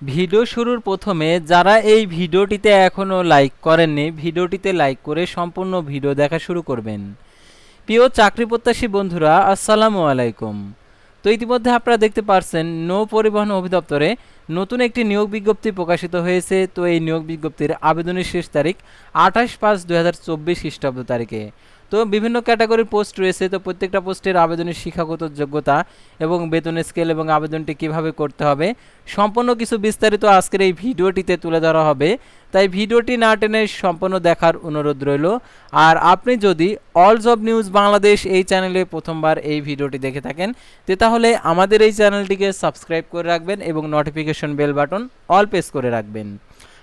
Video শুরুর প্রথমে যারা এই ভিডিওটিতে এখনও লাইক করেননি, ভিডিওটিতে লাইক করে সম্পূর্ণ ভিডিও দেখা শুরু করবেন। প্রিয় চাকরি প্রত্যাশী বন্ধুরা, আসসালামু আলাইকুম। তো ইতিমধ্যে আপনারা দেখতে পারছেন, নৌ পরিবহন অধিদপ্তরে নতুন একটি নিয়োগ বিজ্ঞপ্তি প্রকাশিত হয়েছে। তো এই নিয়োগ বিজ্ঞপ্তির আবেদনের শেষ তারিখ আঠাশ পাঁচ দু হাজার চব্বিশ খ্রিস্টাব্দ তারিখে। তো বিভিন্ন ক্যাটাগরির পোস্ট রয়েছে। তো প্রত্যেকটা পোস্টের আবেদনের শিক্ষাগত যোগ্যতা এবং বেতনের স্কেল এবং আবেদনটি কীভাবে করতে হবে সম্পূর্ণ কিছু বিস্তারিত আজকের এই ভিডিওটিতে তুলে ধরা হবে। তাই ভিডিওটি না টেনে সম্পূর্ণ দেখার অনুরোধ রইল। আর আপনি যদি অল জব নিউজ বাংলাদেশ এই চ্যানেলে প্রথমবার এই ভিডিওটি দেখে থাকেন, তে তাহলে আমাদের এই চ্যানেলটিকে সাবস্ক্রাইব করে রাখবেন এবং notification bell button all press করে রাখবেন।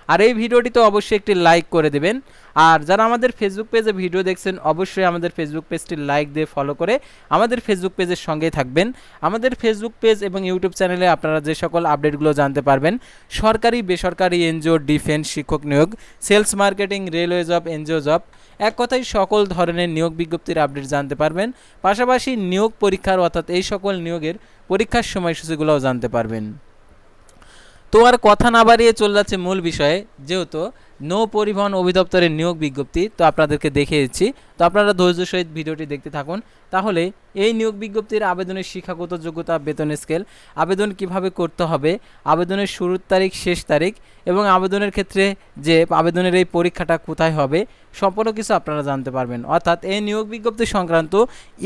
আর এই ভিডিওটিতে অবশ্যই একটি লাইক করে দেবেন। আর যারা আমাদের ফেসবুক পেজে ভিডিও দেখছেন, অবশ্যই আমাদের ফেসবুক পেজটি লাইক দিয়ে ফলো করে আমাদের ফেসবুক পেজের সঙ্গেই থাকবেন। আমাদের ফেসবুক পেজ এবং ইউটিউব চ্যানেলে আপনারা যে সকল আপডেটগুলো জানতে পারবেন, সরকারি, বেসরকারি এনজিও ডিফেন্স শিক্ষক নিয়োগ sales marketing railway job NGO job এক কথায় সকল ধরনের নিয়োগ বিজ্ঞপ্তির আপডেট জানতে পারবেন। পাশাপাশি নিয়োগ পরীক্ষার অর্থাৎ এই সকল নিয়োগের পরীক্ষার সময়সূচিগুলোও জানতে পারবেন। তো আর কথা না বাড়িয়ে চলে যাচ্ছে মূল বিষয়ে, যেহেতু নৌ পরিবহন অধিদপ্তরের নিয়োগ বিজ্ঞপ্তি, তো আপনাদেরকে দেখে দেখিয়েছি তো আপনারা ধৈর্য সহিত ভিডিওটি দেখতে থাকুন। তাহলে এই নিয়োগ বিজ্ঞপ্তির আবেদনের শিক্ষাগত যোগ্যতা, বেতন স্কেল, আবেদন কীভাবে করতে হবে, আবেদনের শুরুর তারিখ, শেষ তারিখ, এবং আবেদনের ক্ষেত্রে যে আবেদনের এই পরীক্ষাটা কোথায় হবে, সম্পূর্ণ কিছু আপনারা জানতে পারবেন। অর্থাৎ এই নিয়োগ বিজ্ঞপ্তি সংক্রান্ত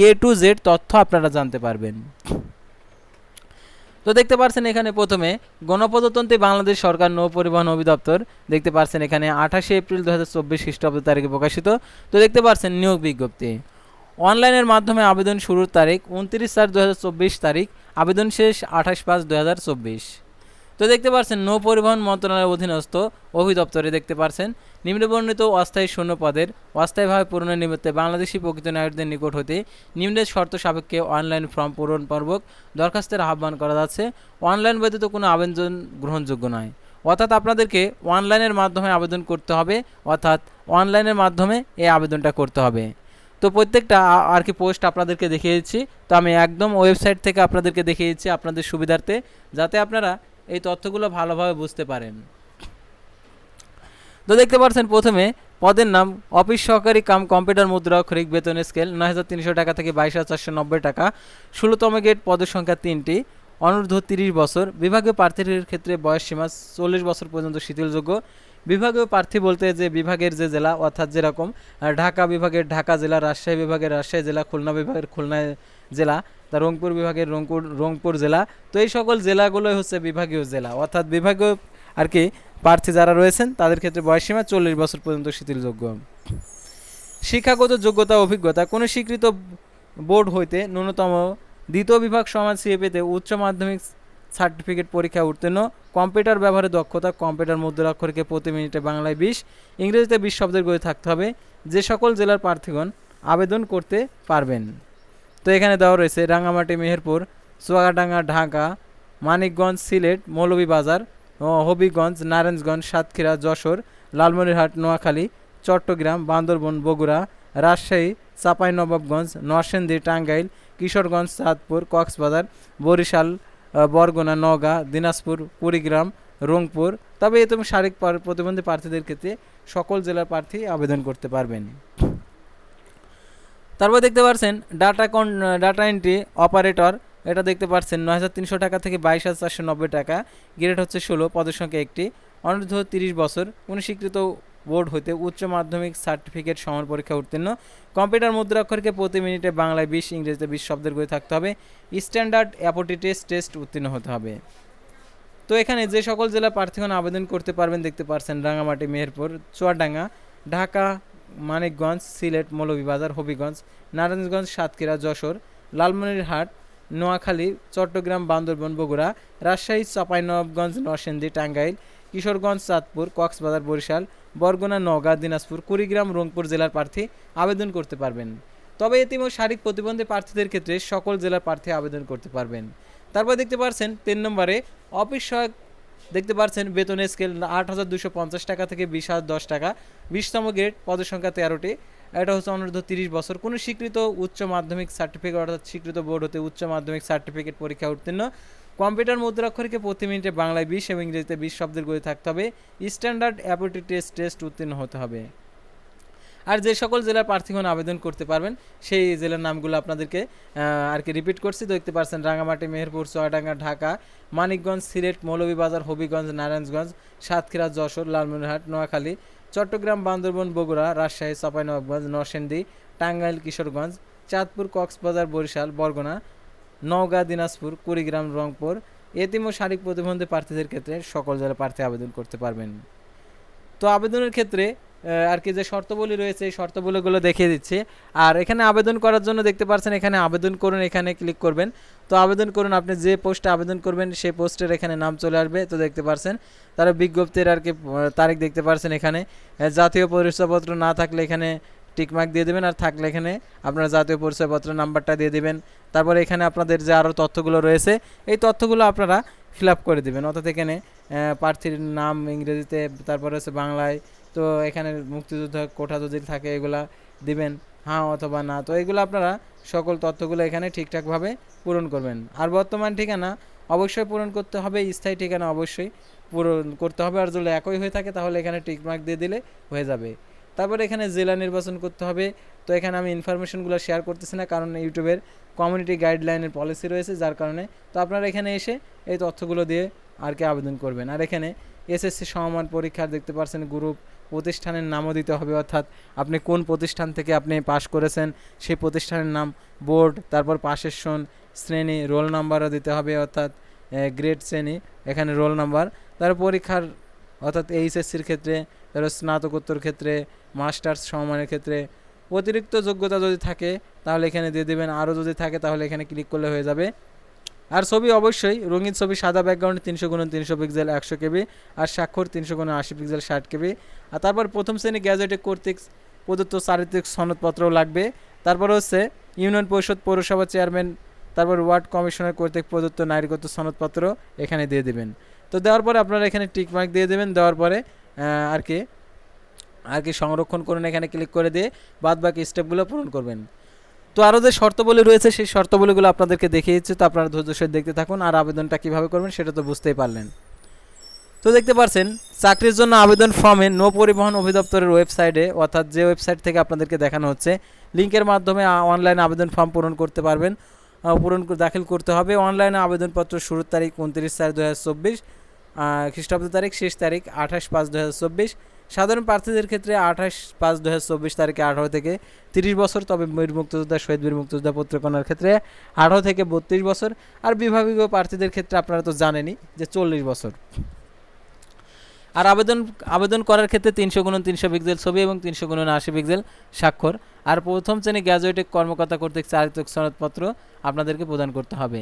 এ টু জেড তথ্য আপনারা জানতে পারবেন। তো দেখতে পাচ্ছেন এখানে প্রথমে গণপ্রজাতন্ত্রী বাংলাদেশ সরকার নৌ পরিবহন অধিদপ্তর, দেখতে পাচ্ছেন এখানে আঠাশে এপ্রিল দু হাজার চব্বিশ খ্রিস্টাব্দ তারিখে প্রকাশিত। তো দেখতে পাচ্ছেন নিয়োগ বিজ্ঞপ্তি। অনলাইনের মাধ্যমে আবেদন শুরুর তারিখ উনত্রিশ চার দু তারিখ, আবেদন শেষ আঠাশ পাঁচ দু তো দেখতে পাচ্ছেন নৌ পরিবহন মন্ত্রণালয়ের অধীনস্থ অভিদপ্তরে দেখতে পাচ্ছেন নিম্নবর্ণিত অস্থায়ী শূন্য পদের অস্থায়ীভাবে পূরণের নিমিত্তে বাংলাদেশি প্রকৃত নাগরিকদের নিকট হতে নিম্নের শর্ত সাপেক্ষে অনলাইন ফর্ম পূরণ পূর্বক দরখাস্তের আহ্বান করা যাচ্ছে। অনলাইন ব্যতীত কোনো আবেদন গ্রহণযোগ্য নয়। অর্থাৎ আপনাদেরকে অনলাইনের মাধ্যমে আবেদন করতে হবে, অর্থাৎ অনলাইনের মাধ্যমে এই আবেদনটা করতে হবে। তো প্রত্যেকটা আর কি পোস্ট আপনাদেরকে দেখিয়েছি, তো আমি একদম ওয়েবসাইট থেকে আপনাদেরকে দেখিয়েছি আপনাদের সুবিধার্থে, যাতে আপনারা এই তথ্যগুলো ভালোভাবে বুঝতে পারেন। তো দেখতে পাচ্ছেন প্রথমে, পদের নাম অফিস সহকারী কাম কম্পিউটার মুদ্রা খরিক বেতন স্কেল নয় হাজার তিনশো টাকা থেকে বাইশ হাজার চারশো নব্বই টাকা। ষোলোতম গেট পদের সংখ্যা তিনটি। অনূর্ধ্ব তিরিশ বছর। বিভাগীয় প্রার্থীর ক্ষেত্রে বয়স সীমা চল্লিশ বছর পর্যন্ত শিথিলযোগ্য। বিভাগীয় প্রার্থী বলতে যে বিভাগের যে জেলা, অর্থাৎ যেরকম ঢাকা বিভাগের ঢাকা জেলা, রাজশাহী বিভাগের রাজশাহী জেলা, খুলনা বিভাগের খুলনা জেলা, তা রংপুর বিভাগের রংপুর রংপুর জেলা। তো এই সকল জেলাগুলোই হচ্ছে বিভাগীয় জেলা। অর্থাৎ বিভাগীয় আর কি প্রার্থী যারা রয়েছেন, তাদের ক্ষেত্রে বয়সসীমা চল্লিশ বছর পর্যন্ত শিথিলযোগ্য। শিক্ষাগত যোগ্যতা, অভিজ্ঞতা, কোনো স্বীকৃত বোর্ড হইতে ন্যূনতম দ্বিতীয় বিভাগ সমাজ সিএপিতে উচ্চ মাধ্যমিক সার্টিফিকেট পরীক্ষা উত্তীর্ণ, কম্পিউটার ব্যবহারে দক্ষতা, কম্পিউটার মুদ্রাক্ষরকে প্রতি মিনিটে বাংলায় বিশ, ইংরেজিতে বিশ শব্দের গতি থাকতে হবে, যে সকল জেলার প্রার্থীগণ আবেদন করতে পারবেন। তো এখানে দেওয়া রয়েছে রাঙ্গামাটি, মেহেরপুর, চুয়াডাঙ্গা, ঢাকা, মানিকগঞ্জ, সিলেট, মৌলভীবাজার হবিগঞ্জ, নারায়ণগঞ্জ, সাতক্ষীরা, যশোর, লালমনিরহাট, নোয়াখালী, চট্টগ্রাম, বান্দরবন, বগুড়া, রাজশাহী, চাঁপাইনবাবগঞ্জ, নরসিংদী, টাঙ্গাইল, কিশোরগঞ্জ, চাঁদপুর, কক্সবাজার, বরিশাল বরগুনা নওগাঁ দিনাজপুর, কুড়িগ্রাম, রংপুর, তবে এ তুমি শারীরিক প্রতিবন্ধী প্রার্থীদের ক্ষেত্রে সকল জেলার প্রার্থী আবেদন করতে পারবেন। তারপর দেখতে পাচ্ছেন ডাটা কন ডাটা এন্ট্রি অপারেটর এটা দেখতে পাচ্ছেন নয় হাজার তিনশো টাকা থেকে বাইশ হাজার চারশো নব্বই টাকা গ্রেড হচ্ছে ষোলো, পদের সংখ্যা একটি, অনূর্ধ্ব তিরিশ বছর কোনো স্বীকৃত বোর্ড হতে উচ্চ মাধ্যমিক সার্টিফিকেট সমান পরীক্ষা উত্তীর্ণ। কম্পিউটার মুদ্রাক্ষরকে প্রতি মিনিটে বাংলায় বিশ, ইংরেজিতে বিশ শব্দের গতি থাকতে হবে। স্ট্যান্ডার্ড অ্যাপোটিটেস্ট টেস্ট উত্তীর্ণ হতে হবে। তো এখানে যে সকল জেলা প্রার্থীগণ আবেদন করতে পারবেন দেখতে পাচ্ছেন রাঙামাটি মেহেরপুর, চুয়াডাঙ্গা, ঢাকা, মানিকগঞ্জ, সিলেট, মৌলভীবাজার, হবিগঞ্জ, নারায়ণগঞ্জ, সাতক্ষীরা, যশোর, লালমনিরহাট, নোয়াখালী, চট্টগ্রাম, বান্দরবন, বগুড়া, রাজশাহী, চাঁপাইনবাবগঞ্জ, নরসিংদী, টাঙ্গাইল কিশোরগঞ্জ, চাঁদপুর, কক্সবাজার, বরিশাল, বরগুনা, নওগাঁ, দিনাজপুর, কুড়িগ্রাম, রংপুর জেলার প্রার্থী আবেদন করতে পারবেন। তবে ও শারীরিক প্রতিবন্ধী প্রার্থীদের ক্ষেত্রে সকল জেলার প্রার্থী আবেদন করতে পারবেন। তারপর দেখতে পাচ্ছেন তিন নম্বরে অফিস সহায়ক, দেখতে পাচ্ছেন বেতনের স্কেল আট হাজার দুশো পঞ্চাশ টাকা থেকে বিশ হাজার দশ টাকা, বিশতম গ্রেড পদের সংখ্যা তেরোটি। এটা হচ্ছে অনূর্ধ্ব তিরিশ বছর। কোনো স্বীকৃত উচ্চ মাধ্যমিক সার্টিফিকেট অর্থাৎ স্বীকৃত বোর্ড হতে উচ্চ মাধ্যমিক সার্টিফিকেট পরীক্ষা উত্তীর্ণ। কম্পিউটার মুদ্রাক্ষরকে প্রতি মিনিটে বাংলায় বিশ এবং ইংরেজিতে বিশ শব্দের গতি থাকতে হবে। স্ট্যান্ডার্ড অ্যাপিটি টেস্ট টেস্ট উত্তীর্ণ হতে হবে। আর যে সকল জেলার প্রার্থীগণ আবেদন করতে পারবেন, সেই জেলার নামগুলো আপনাদেরকে আর কি রিপিট করছি। দেখতে পাচ্ছেন রাঙামাটি মেহেরপুর, চুয়াডাঙ্গা, ঢাকা, মানিকগঞ্জ, সিলেট, মৌলভীবাজার, হবিগঞ্জ, নারায়ণগঞ্জ, সাতক্ষীরা, যশোর, লালমনিরহাট, নোয়াখালী, চট্টগ্রাম, বান্দরবন, বগুড়া, রাজশাহী, চাঁপাইনবাবগঞ্জ, নরসিংদী, টাঙ্গাইল, কিশোরগঞ্জ, চাঁদপুর, কক্সবাজার, বরিশাল, বরগুনা নওগাঁ, দিনাজপুর, কুড়িগ্রাম, রংপুর এতিম ও শারীরিক প্রতিবন্ধী প্রার্থীদের ক্ষেত্রে সকল জেলা প্রার্থী আবেদন করতে পারবেন। তো আবেদনের ক্ষেত্রে আর কি যে শর্তাবলী রয়েছে, এই শর্তাবলীগুলো দেখিয়ে দিচ্ছে। আর এখানে আবেদন করার জন্য দেখতে পাচ্ছেন, এখানে আবেদন করুন, এখানে ক্লিক করবেন। তো আবেদন করুন, আপনি যে পোস্টে আবেদন করবেন, সেই পোস্টের এখানে নাম চলে আসবে, তো দেখতে পাচ্ছেন। তারা বিজ্ঞপ্তির আর কি তারিখ দেখতে পাচ্ছেন এখানে। জাতীয় পরিচয়পত্র না থাকলে এখানে টিকমার্ক দিয়ে দেবেন আর থাকলে এখানে আপনার জাতীয় পরিচয়পত্র নাম্বারটা দিয়ে দেবেন। তারপরে এখানে আপনাদের যে আরও তথ্যগুলো রয়েছে, এই তথ্যগুলো আপনারা ফিল করে দেবেন। অর্থাৎ এখানে প্রার্থীর নাম ইংরেজিতে, তারপরে হচ্ছে বাংলায়, তো এখানে মুক্তিযুদ্ধ কোঠা যদি থাকে এগুলা দিবেন হ্যাঁ অথবা না। তো এগুলো আপনারা সকল তথ্যগুলো এখানে ঠিকঠাকভাবে পূরণ করবেন। আর বর্তমান ঠিকানা অবশ্যই পূরণ করতে হবে, স্থায়ী ঠিকানা অবশ্যই পূরণ করতে হবে। আর যদি একই হয়ে থাকে তাহলে এখানে টিকমার্ক দিয়ে দিলে হয়ে যাবে। তারপরে এখানে জেলা নির্বাচন করতে হবে। তো এখানে আমি ইনফরমেশনগুলো শেয়ার করতেছি না, কারণ ইউটিউবের কমিউনিটি গাইডলাইনের পলিসি রয়েছে, যার কারণে তো আপনারা এখানে এসে এই তথ্যগুলো দিয়ে আর কি আবেদন করবেন। আর এখানে এসএসসি সমমান পরীক্ষার দেখতে পাচ্ছেন গ্রুপ প্রতিষ্ঠানের নামও দিতে হবে, অর্থাৎ আপনি কোন প্রতিষ্ঠান থেকে আপনি পাশ করেছেন, সেই প্রতিষ্ঠানের নাম বোর্ড তারপর পাশের সন, শ্রেণি রোল নাম্বারও দিতে হবে, অর্থাৎ গ্রেড শ্রেণি, এখানে রোল নাম্বার তার পরীক্ষার অর্থাৎ এইচএসসির ক্ষেত্রে তারপর স্নাতকোত্তর ক্ষেত্রে, মাস্টার্স সমমানের ক্ষেত্রে, অতিরিক্ত যোগ্যতা যদি থাকে, তাহলে এখানে দিয়ে দেবেন। আরও যদি থাকে, তাহলে এখানে ক্লিক করলে হয়ে যাবে। আর ছবি অবশ্যই, রঙিন ছবি, সাদা ব্যাকগ্রাউন্ড তিনশো গুণ তিনশো পিক্সেল একশো কেবি। আর স্বাক্ষর, তিনশো গুণ আশি পিক্সেল ষাট কেবি। আর তারপর প্রথম শ্রেণি গ্যাজেটে কর্তৃক প্রদত্ত চারিত্রিক সনদপত্রও লাগবে। তারপর হচ্ছে, ইউনিয়ন পরিষদ পৌরসভা চেয়ারম্যান তারপর ওয়ার্ড কমিশনার কর্তৃক প্রদত্ত নাগরিকত্ব সনদপত্র এখানে দিয়ে দেবেন। তো দেওয়ার পরে আপনারা এখানে টিকমার্ক দিয়ে দেবেন, দেওয়ার পরে আর কি আর কি সংরক্ষণ করুন এখানে ক্লিক করে দিয়ে, বাদ বাকি স্টেপগুলো পূরণ করবেন। তো আরও যে শর্তাবলী রয়েছে, সেই শর্তাবলীগুলো আপনাদেরকে দেখিয়েছি তো আপনারা ধৈর্য সহিত দেখতে থাকুন, আর আবেদনটা কীভাবে করবেন সেটা তো বুঝতেই পারলেন। তো দেখতে পাচ্ছেন চাকরির জন্য আবেদন ফর্মে নৌ পরিবহন অধিদপ্তরের ওয়েবসাইটে অর্থাৎ যে ওয়েবসাইট থেকে আপনাদেরকে দেখানো হচ্ছে লিঙ্কের মাধ্যমে অনলাইনে আবেদন ফর্ম পূরণ করতে পারবেন। পূরণ দাখিল করতে হবে। অনলাইনে আবেদনপত্র শুরুর তারিখ উনত্রিশ চার দু হাজার চব্বিশ। খ্রিস্টাব্দ তারিখ, শেষ তারিখ, আঠাশ পাঁচ দু চব্বিশ। সাধারণ প্রার্থীদের ক্ষেত্রে আঠাশ পাঁচ দু চব্বিশ তারিখে আঠারো থেকে তিরিশ বছর, তবে বীর মুক্তিযোদ্ধা, শহীদ বীর মুক্তিযোদ্ধা পত্রকণার ক্ষেত্রে আঠারো থেকে বত্রিশ বছর। আর বিভাগীয় প্রার্থীদের ক্ষেত্রে আপনারা তো জানেনই যে চল্লিশ বছর। আর আবেদন আবেদন করার ক্ষেত্রে তিনশো গুণ তিনশো পিক্সেল ছবি এবং তিনশো গুণ আশি পিক্সেল স্বাক্ষর। আর প্রথম শ্রেণি গ্র্যাজুয়েটেড কর্মকর্তা কর্তৃক চারিত্রিক সনদপত্র আপনাদেরকে প্রদান করতে হবে।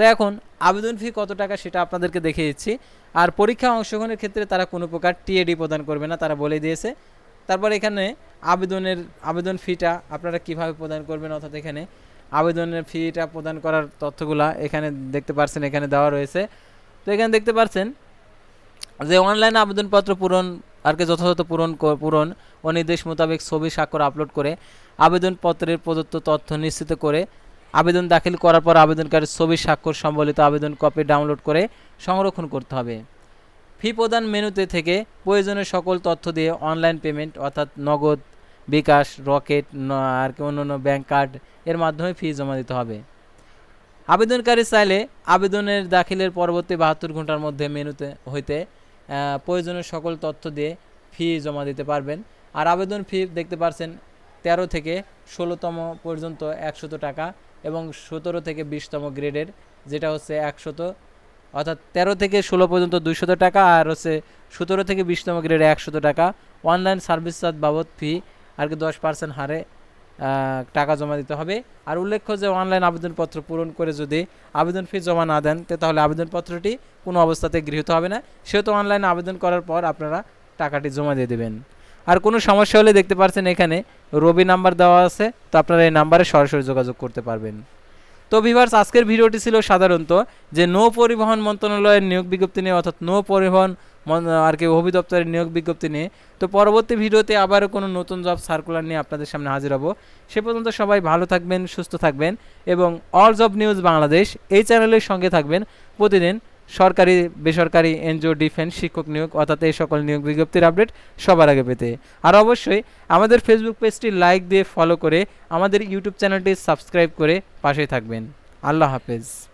তো এখন আবেদন ফি কত টাকা সেটা আপনাদেরকে দেখিয়ে দিচ্ছি। আর পরীক্ষা অংশগ্রহণের ক্ষেত্রে তারা কোনো প্রকার টিএডি প্রদান করবে না, তারা বলে দিয়েছে। তারপর এখানে আবেদনের, আবেদন ফিটা আপনারা কীভাবে প্রদান করবেন অর্থাৎ এখানে আবেদনের ফিটা প্রদান করার তথ্যগুলা এখানে দেখতে পাচ্ছেন এখানে দেওয়া রয়েছে। তো এখানে দেখতে পাচ্ছেন যে অনলাইন আবেদনপত্র পূরণ, আর কি যথাযথ পূরণ পূরণ ও নির্দেশ মোতাবেক ছবি স্বাক্ষর আপলোড করে আবেদনপত্রের প্রদত্ত তথ্য নিশ্চিত করে আবেদন দাখিল করার পর আবেদনকারীর ছবি, স্বাক্ষর সম্বলিত আবেদন কপি ডাউনলোড করে সংরক্ষণ করতে হবে। ফি প্রদান মেনুতে থেকে প্রয়োজনীয় সকল তথ্য দিয়ে অনলাইন পেমেন্ট অর্থাৎ নগদ, বিকাশ, রকেট আর কি অন্যান্য ব্যাংক কার্ড এর মাধ্যমে ফি জমা দিতে হবে। আবেদনকারী চাইলে আবেদনের দাখিলের পরবর্তী বাহাত্তর ঘণ্টার মধ্যে মেনুতে হইতে প্রয়োজনীয় সকল তথ্য দিয়ে ফি জমা দিতে পারবেন। আর আবেদন ফি দেখতে পারছেন তেরো থেকে ষোলোতম পর্যন্ত একশত টাকা। এবং সতেরো থেকে বিশতম গ্রেডের, যেটা হচ্ছে একশত, অর্থাৎ তেরো থেকে ষোলো পর্যন্ত দুইশত টাকা, আর হচ্ছে সতেরো থেকে বিশতম গ্রেডে একশত টাকা। অনলাইন সার্ভিস চার্জ বাবদ ফি আর কি দশ পার্সেন্ট হারে টাকা জমা দিতে হবে। আর উল্লেখ্য যে অনলাইন আবেদনপত্র পূরণ করে যদি আবেদন ফি জমা না দেন তাহলে আবেদনপত্রটি কোনো অবস্থাতে গৃহীত হবে না। সেহেতু অনলাইনে আবেদন করার পর আপনারা টাকাটি জমা দিয়ে দেবেন। আর কোনো সমস্যা হলে দেখতে পাচ্ছেন এখানে রবি নাম্বার দেওয়া আছে, তো আপনারা এই নাম্বারে সরাসরি যোগাযোগ করতে পারবেন। তো ভিভার্স আজকের ভিডিওটি ছিল সাধারণত যে নৌ পরিবহন মন্ত্রণালয়ের নিয়োগ বিজ্ঞপ্তি নিয়ে, অর্থাৎ নৌ পরিবহন আর কি অভিদপ্তরের নিয়োগ বিজ্ঞপ্তি নিয়ে। তো পরবর্তী ভিডিওতে আবারও কোনো নতুন জব সার্কুলার নিয়ে আপনাদের সামনে হাজির হব। সে পর্যন্ত সবাই ভালো থাকবেন, সুস্থ থাকবেন এবং অল জব নিউজ বাংলাদেশ এই চ্যানেলের সঙ্গে থাকবেন প্রতিদিন সরকারি, বেসরকারি, এনজিও, ডিফেন্স, শিক্ষক নিয়োগ, অর্থাৎ এই সকল নিয়োগ বিজ্ঞপ্তির আপডেট সবার আগে পেতে। আর অবশ্যই আমাদের ফেসবুক পেজটি লাইক দিয়ে ফলো করে আমাদের ইউটিউব চ্যানেলটি সাবস্ক্রাইব করে পাশে থাকবেন। আল্লাহ হাফেজ।